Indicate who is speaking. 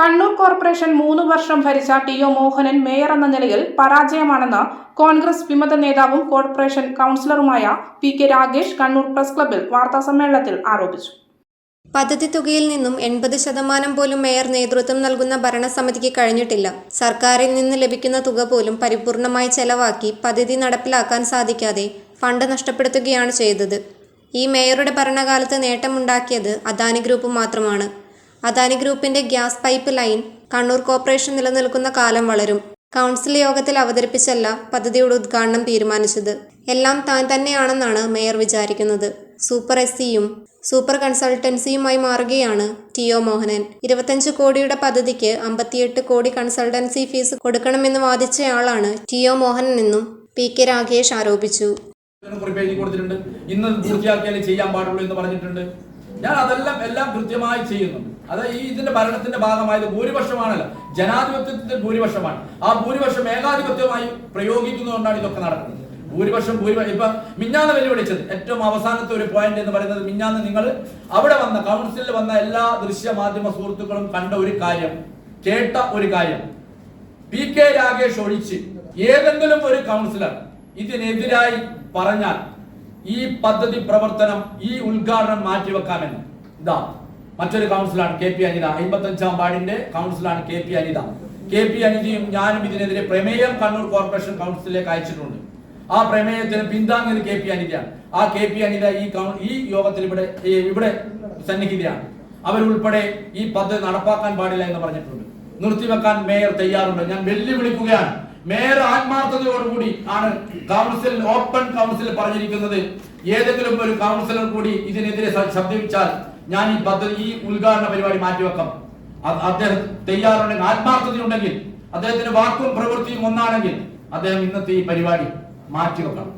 Speaker 1: Kannur corporation മൂന്ന് വർഷം ഭരിച്ച ടി ഒ മോഹനൻ മേയർ എന്ന നിലയിൽ പരാജയമാണെന്ന് കോൺഗ്രസ് വിമത നേതാവും corporation കൗൺസിലറുമായ P K Ragesh Kannur press ക്ലബിൽ വാർത്താസമ്മേളനത്തിൽ ആരോപിച്ചു.
Speaker 2: പദ്ധതി തുകയിൽ നിന്നും എൺപത് ശതമാനം പോലും മേയർ നേതൃത്വം നൽകുന്ന ഭരണസമിതിക്ക് കഴിഞ്ഞിട്ടില്ല. സർക്കാരിൽ നിന്ന് ലഭിക്കുന്ന തുക പോലും പരിപൂർണമായി ചെലവാക്കി പദ്ധതി നടപ്പിലാക്കാൻ സാധിക്കാതെ ഫണ്ട് നഷ്ടപ്പെടുത്തുകയാണ് ചെയ്തത്. ഈ മേയറുടെ ഭരണകാലത്ത് നേട്ടമുണ്ടാക്കിയത് അദാനി ഗ്രൂപ്പ് മാത്രമാണ്. അദാനി ഗ്രൂപ്പിന്റെ gas pipeline Kannur corporation നിലനിൽക്കുന്ന കാലം വളരും. കൗൺസിൽ യോഗത്തിൽ അവതരിപ്പിച്ചല്ല പദ്ധതിയുടെ ഉദ്ഘാടനം തീരുമാനിച്ചത്. എല്ലാം താൻ തന്നെയാണെന്നാണ് മേയർ വിചാരിക്കുന്നത്. സൂപ്പർ എസ് സിയും സൂപ്പർ കൺസൾട്ടൻസിയുമായി മാറുകയാണ് ടി ഒ മോഹനൻ. ഇരുപത്തഞ്ച് കോടിയുടെ പദ്ധതിക്ക് അമ്പത്തിയെട്ട് കോടി കൺസൾട്ടൻസി ഫീസ് കൊടുക്കണമെന്ന് വാദിച്ചയാളാണ് ടി ഒ മോഹനൻ എന്നും പി കെ രാകേഷ് ആരോപിച്ചു.
Speaker 3: ഇന്ന് പൂർത്തിയാക്കിയാലേ ചെയ്യാൻ പാടുള്ളൂ എന്ന് പറഞ്ഞിട്ടുണ്ട്. ഞാൻ അതെല്ലാം എല്ലാം കൃത്യമായി ചെയ്യുന്നു. അത് ഈ ഇതിന്റെ ഭരണത്തിന്റെ ഭാഗമായത് ഭൂരിപക്ഷമാണല്ലോ. ജനാധിപത്യത്തിന്റെ ഭൂരിപക്ഷമാണ്. ആ ഭൂരിപക്ഷം ഏകാധിപത്യമായി പ്രയോഗിക്കുന്നതുകൊണ്ടാണ് ഇതൊക്കെ നടക്കുന്നത്. ഭൂരിപക്ഷം ഭൂരിപക്ഷം ഇപ്പൊ മിഞ്ഞാന്ന് വെല്ലുവിളിച്ചത്. ഏറ്റവും അവസാനത്തെ ഒരു പോയിന്റ് എന്ന് പറയുന്നത് മിഞ്ഞാന്ന് നിങ്ങൾ അവിടെ വന്ന കൗൺസിലിൽ വന്ന എല്ലാ ദൃശ്യ മാധ്യമ സുഹൃത്തുക്കളും കണ്ട ഒരു കാര്യം കേട്ട ഒരു കാര്യം. പി കെ രാഗേഷ് ഒഴിച്ച് ഏതെങ്കിലും ഒരു കൗൺസിലർ ഇതിനെതിരായി പറഞ്ഞാൽ ഈ പദ്ധതി പ്രവർത്തനം ഈ ഉദ്ഘാടനം മാറ്റിവെക്കാമെന്ന്. ഇതാ മറ്റൊരു കൗൺസിലാണ് കെ പി അനിത. അമ്പത്തഞ്ചാം വാർഡിന്റെ കൗൺസിലാണ് K P Anita. K P അനിതയും ഞാനും ഇതിനെതിരെ പ്രമേയം കണ്ണൂർ കോർപ്പറേഷൻ കൗൺസിലേക്ക് അയച്ചിട്ടുണ്ട്. ആ പ്രമേയത്തിന് പിന്താങ്ങിയത് കെ പി അനിതയാണ്. ആ കെ പി അനിത ഈ ഈ യോഗത്തിൽ ഇവിടെ ഇവിടെ സന്നിഹിതയാണ്. അവരുൾപ്പെടെ ഈ പദ്ധതി നടപ്പാക്കാൻ പാടില്ല എന്ന് പറഞ്ഞിട്ടുണ്ട്. നിർത്തിവെക്കാൻ മേയർ തയ്യാറുണ്ട്. ഞാൻ വെല്ലുവിളിക്കുകയാണ്. മേയർ ആത്മാർത്ഥതയോടുകൂടി ആണ് കൗൺസിൽ ഓപ്പൺ കൗൺസിൽ പറഞ്ഞിരിക്കുന്നത്. ഏതെങ്കിലും ഒരു കൗൺസിലർ കൂടി ഇതിനെതിരെ ശബ്ദിച്ചാൽ ഞാൻ ഈ പദ്ധതി ഈ ഉദ്ഘാടന പരിപാടി മാറ്റിവെക്കാം. അദ്ദേഹം തയ്യാറുണ്ടെങ്കിൽ ആത്മാർത്ഥതയുണ്ടെങ്കിൽ അദ്ദേഹത്തിന്റെ വാക്കും പ്രവൃത്തിയും ഒന്നാണെങ്കിൽ അദ്ദേഹം ഇന്നത്തെ ഈ പരിപാടി മാറ്റിവെക്കണം.